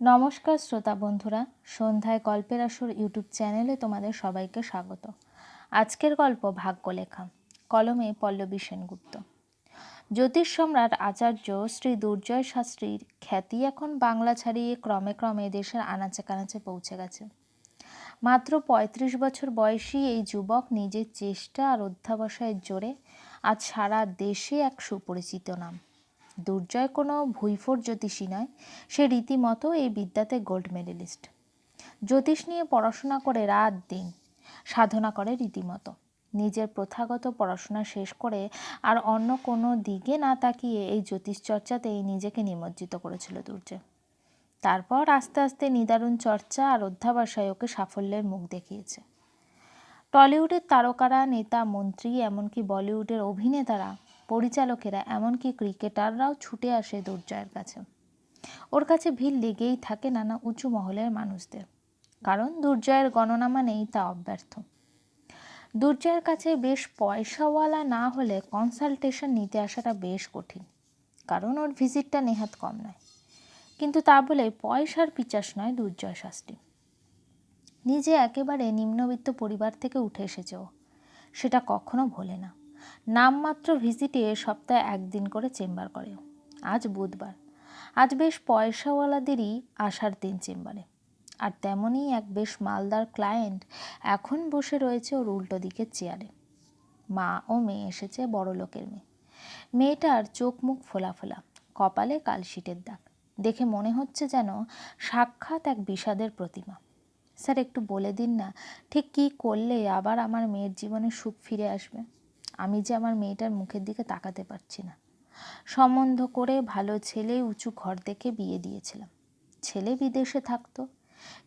নমস্কার শ্রোতা বন্ধুরা, সন্ধ্যায় গল্পের আসর ইউটিউব চ্যানেলে তোমাদের সবাইকে স্বাগত। আজকের গল্প ভাগ্যলেখা, কলমে পল্লবী সেনগুপ্ত। জ্যোতিষ সম্রাট আচার্য শ্রী দুর্জয় শাস্ত্রীর খ্যাতি এখন বাংলা ছাড়িয়ে ক্রমে ক্রমে দেশের আনাচে কানাচে পৌঁছে গেছে। মাত্র ৩৫ বছর বয়সী এই যুবক নিজের চেষ্টা আর অধ্যাবসায়ের জোরে আজ সারা দেশে এক সুপরিচিত নাম। দুর্জয় কোনো ভুইফোর জ্যোতিষী নয়, সে রীতিমতো এই বিদ্যাতে গোল্ড মেডেলিস্ট। জ্যোতিষ নিয়ে পড়াশোনা করে রাত দিন, সাধনা করে রীতিমতো। নিজের প্রথাগত পড়াশোনা শেষ করে আর অন্য কোনো দিকে না তাকিয়ে এই জ্যোতিষ চর্চাতেই নিজেকে নিমজ্জিত করেছিল দুর্জয়। তারপর আস্তে আস্তে নিদারুণ চর্চা আর অধ্যাবসায় ওকে সাফল্যের মুখ দেখিয়েছে। টলিউডের তারকারা, নেতা, মন্ত্রী, এমনকি বলিউডের অভিনেতারা পরিচালকেরা, এমনকি ক্রিকেটাররাও ছুটে আসে দুর্জয়ের কাছে। ওর কাছে ভিড় লেগেই থাকে নানা উঁচু মহলের মানুষদের। কারণ দুর্জয়ের গণনা মানেই তা অব্যর্থ। দুর্জয়ের কাছে বেশ পয়সাওয়ালা না হলে কনসালটেশন নিতে আসাটা বেশ কঠিন। কারণ ওর ভিজিটটা নেহাত কম নয়। কিন্তু তা বলে পয়সার পিচাস নয় দুর্জয় শাস্ত্রী নিজে একেবারে নিম্নবিত্ত পরিবার থেকে উঠে এসেছে ও। সেটা কখনো ভোলে না। নামমাত্র ভিজিটে সপ্তাহে একদিন করে চেম্বার করে। আজ বুধবার। আজ বেশ পয়সাওয়ালাদেরই আসার দিন চেম্বারে। আর তেমনই এক বেশ মালদার ক্লায়েন্ট এখন বসে রয়েছে ওর উল্টো দিকের চেয়ারে। মা ও মেয়ে এসেছে বড় লোকের মেয়ে। মেয়েটার চোখ মুখ ফোলা ফোলা, কপালে কালশিটের দাগ। দেখে মনে হচ্ছে যেন সাক্ষাৎ এক বিষাদের প্রতিমা। স্যার, একটু বলে দিন না, ঠিক কী করলে আবার আমার মেয়ের জীবনে সুখ ফিরে আসবে? আমি যে আমার মেয়েটার মুখের দিকে তাকাতে পারছি না। সম্বন্ধ করে ভালো ছেলে উঁচু ঘর দেখে বিয়ে দিয়েছিলাম। ছেলে বিদেশে থাকতো,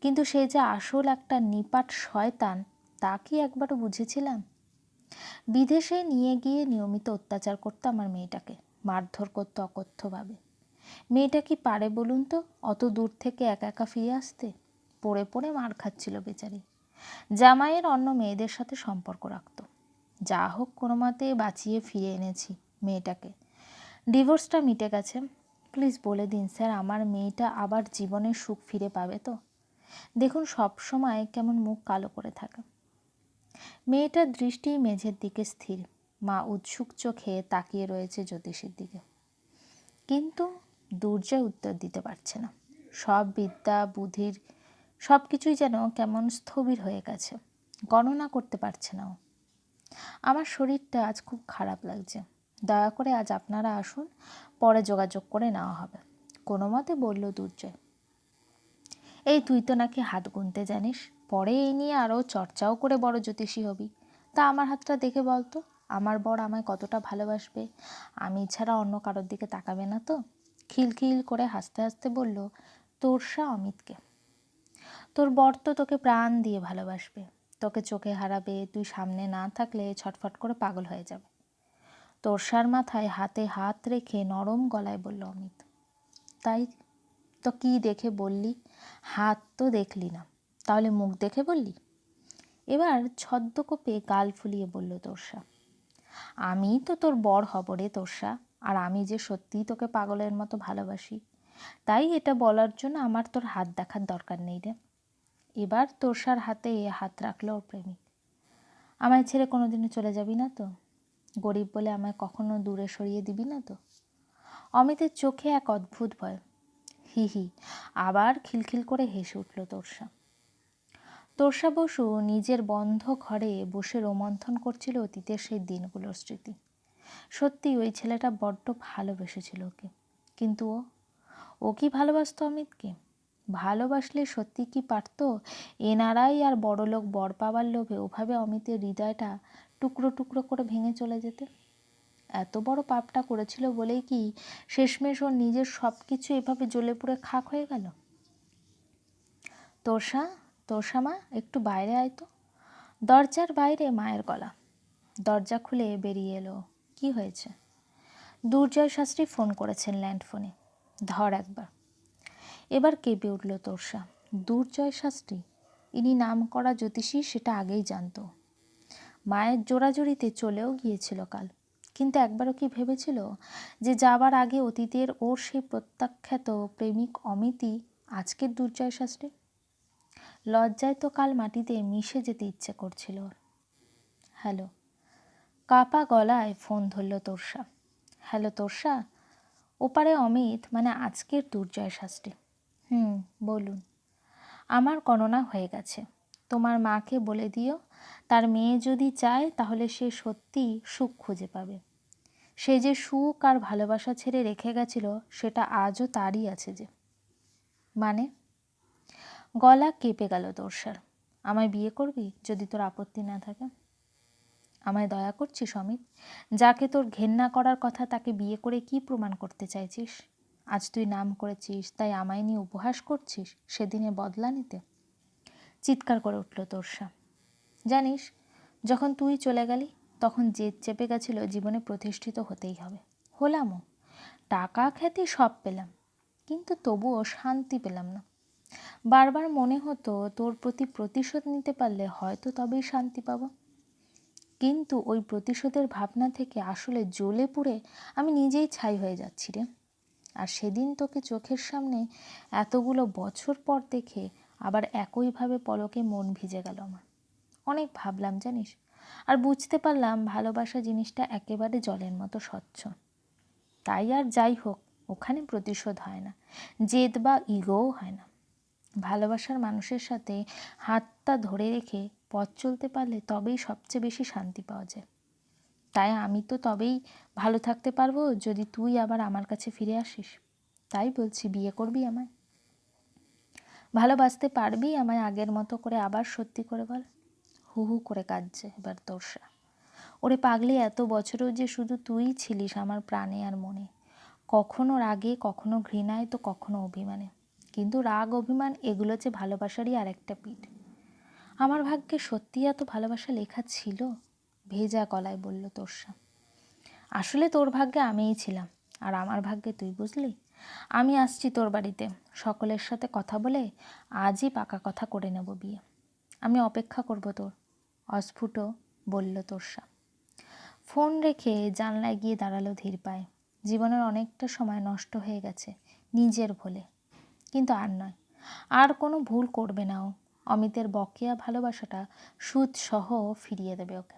কিন্তু সে যে আসল একটা নিপাট শয়তান, তা কি একবারও বুঝেছিলাম? বিদেশে নিয়ে গিয়ে নিয়মিত অত্যাচার করতো আমার মেয়েটাকে, মারধর করতো অকথ্যভাবে। মেয়েটা কি পারে বলুন তো, অত দূর থেকে একা একা ফিরে আসতে? পড়ে পড়ে মার খাচ্ছিল বেচারি। জামাইয়ের অন্য মেয়েদের সাথে সম্পর্ক রাখতো। যা হোক, কোনো মতে বাঁচিয়ে ফিরে এনেছি মেয়েটাকে। ডিভোর্সটা মিটে গেছে। প্লিজ বলে দিন, স্যার, আমার মেয়েটা আবার জীবনের সুখ ফিরে পাবে তো? দেখুন, সব সময় কেমন মুখ কালো করে থাকে। মেয়েটার দৃষ্টি মেঝের দিকে স্থির। মা উৎসুক চোখে তাকিয়ে রয়েছে জ্যোতিষীর দিকে। কিন্তু দুর্জয় উত্তর দিতে পারছে না। সব বিদ্যা, বুদ্ধির সব কিছুই যেন কেমন স্থবির হয়ে গেছে। গণনা করতে পারছে না ও। আমার শরীরটা আজ খুব খারাপ লাগছে। দয়া করে আজ আপনারা আসুন, পরে যোগাযোগ করে নেওয়া হবে। কোনো মতে বলল দুর্জয়। এই তুই তো নাকি হাত গুনতে জানিস, পরে এই নিয়ে আরও চর্চাও করে বড় জ্যোতিষী হবি। তা আমার হাতটা দেখে বলতো আমার বর আমায় কতটা ভালোবাসবে? আমি ছাড়া অন্য কারোর দিকে তাকাবে না তো? খিলখিল করে হাসতে হাসতে বলল, তোর তোরসা অমিতকে। তোর বর তো তোকে প্রাণ দিয়ে ভালোবাসবে। তোকে চোখে হারাবে, তুই সামনে না থাকলে ছটফট করে পাগল হয়ে যাবে। তোরসার মাথায় হাতে হাত রেখে নরম গলায় বলল, অমিত, তাই তো কি দেখে বললি? হাত তো দেখলি না। তাহলে মুখ দেখে বললি? এবার ছদ্মকোপে গাল ফুলিয়ে বলল তোরসা আমি তো তোর বর হব রে তোরসা আর আমি যে সত্যিই তোকে পাগলের মতো ভালোবাসি, তাই এটা বলার জন্য আমার তোর হাত দেখার দরকার নেই রে। এবার তোরসার হাতে হাত রাখল ওর প্রেমিক। আমায় ছেড়ে কোনো দিনও চলে যাবি না তো? গরিব বলে আমায় কখনো দূরে সরিয়ে দিবি না তো? অমিতের চোখে এক অদ্ভুত ভয়। হি হি, আবার খিলখিল করে হেসে উঠল তোরসা। তোরসা বসু নিজের বন্ধ ঘরে বসে রোমন্থন করছিল অতীতের সেই দিনগুলোর স্মৃতি। সত্যি ওই ছেলেটা বড্ড ভালোবেসেছিল ওকে। কিন্তু ও ও কি ভালোবাসত অমিতকে? ভালোবাসলে সত্যি কি পারত? এনারাই আর বড়লোক বর পাবার লোভে ওভাবে অমিতের হৃদয়টা টুকরো টুকরো করে ভেঙে চলে যেতে। এত বড় পাপটা করেছিল বলেই কি শেষমেশ ওর নিজের সব কিছু এভাবে জ্বলে পুড়ে খাক হয়ে গেল? তোষা তোষা মা একটু বাইরে আয় তো। দরজার বাইরে মায়ের গলা। দরজা খুলে বেরিয়ে এলো। কি হয়েছে? দুর্জয় শাস্ত্রী ফোন করেছেন ল্যান্ড ফোনে ধর একবার। এবার কেঁপে উঠল তোরসা। দুর্জয় শাস্ত্রী, ইনি নাম করা জ্যোতিষী সেটা আগেই জানতো। মায়ের জোড়াজোড়িতে চলেও গিয়েছিল কাল। কিন্তু একবারও কি ভেবেছিল যে যাবার আগে অতীতের ওর সেই প্রত্যাখ্যাত প্রেমিক অমিতই আজকের দুর্জয় শাস্ত্রী লজ্জায় তো কাল মাটিতে মিশে যেতে ইচ্ছে করছিল হ্যালো, কাপা গলায় ফোন ধরল তোরসা। হ্যালো তোরসা, ওপারে অমিত মানে আজকের দুর্জয় শাস্ত্রী। হুম, বলুন। আমার গণনা হয়ে গেছে। তোমার মাকে বলে দিও, তার মেয়ে যদি চায় তাহলে সে সত্যি সুখ খুঁজে পাবে। সে যে সুখ আর ভালোবাসা ছেড়ে রেখে গেছিল, সেটা আজও তারই আছে যে। মানে? গলা কেঁপে গেল তোরসার। আমায় বিয়ে করবি যদি তোর আপত্তি না থাকে? আমায় দয়া করছিস অমিত? যাকে তোর ঘেন্না করার কথা তাকে বিয়ে করে কি প্রমাণ করতে চাইছিস? আজ তুই নাম করেছিস, তাই আমায় নিয়ে উপহাস করছিস? সেদিনে বদলা নিতে? চিৎকার করে উঠল তোরসা। জানিস, যখন তুই চলে গেলি, তখন জেদ চেপে গেছিল জীবনে প্রতিষ্ঠিত হতেই হবে। হলামও। টাকা খ্যাতি সব পেলাম, কিন্তু তবুও শান্তি পেলাম না। বারবার মনে হতো, তোর প্রতি প্রতিশোধ নিতে পারলে হয়তো তবেই শান্তি পাবো। কিন্তু ওই প্রতিশোধের ভাবনা থেকে আসলে জ্বলে পুড়ে আমি নিজেই ছাই হয়ে যাচ্ছি রে। আর সেদিন তোকে চোখের সামনে এতগুলো বছর পর দেখে আবার একইভাবে পলকে মন ভিজে গেল আমার। অনেক ভাবলাম জানিস, আর বুঝতে পারলাম ভালোবাসা জিনিসটা একেবারে জলের মতো স্বচ্ছ। তাই আর যাই হোক, ওখানে প্রতিশোধ হয় না, জেদ বা ইগোও হয় না। ভালোবাসার মানুষের সাথে হাতটা ধরে রেখে পথ চলতে পারলে তবেই সবচেয়ে বেশি শান্তি পাওয়া যায়। তাই আমি তো তবেই ভালো থাকতে পারব যদি তুই আবার আমার কাছে ফিরে আসিস। তাই বলছি, বিয়ে করবি আমায়? ভালোবাসতে পারবি আমায় আগের মতো করে আবার সত্যি করে বল। হু হু করে কাঁদছে এবার তোরসা। ওরে পাগলি, এত বছরেও যে শুধু তুই ছিলিস আমার প্রাণে আর মনে। কখনো রাগে, কখনো ঘৃণায়, তো কখনো অভিমানে। কিন্তু রাগ, অভিমান, এগুলো যে ভালোবাসারই আরেকটা পিঠ। আমার ভাগ্যে সত্যি এত ভালোবাসা লেখা ছিল? ভেজা গলায় বলল তোরসা। আসলে তোর ভাগ্যে আমিই ছিলাম, আর আমার ভাগ্যে তুই বুঝলি? আমি আসছি তোর বাড়িতে, সকলের সাথে কথা বলে আজই পাকা কথা করে নেব বিয়ে। আমি অপেক্ষা করব তোর, অস্ফুট বলল তোরসা। ফোন রেখে জানলায় গিয়ে দাঁড়াল ধীর পায়। জীবনের অনেকটা সময় নষ্ট হয়ে গেছে নিজের ভুলে। কিন্তু আর নয়, আর কোনো ভুল করবে না ও। অমিতের বকেয়া ভালোবাসাটা সুদ সহ ফিরিয়ে দেবে ওকে।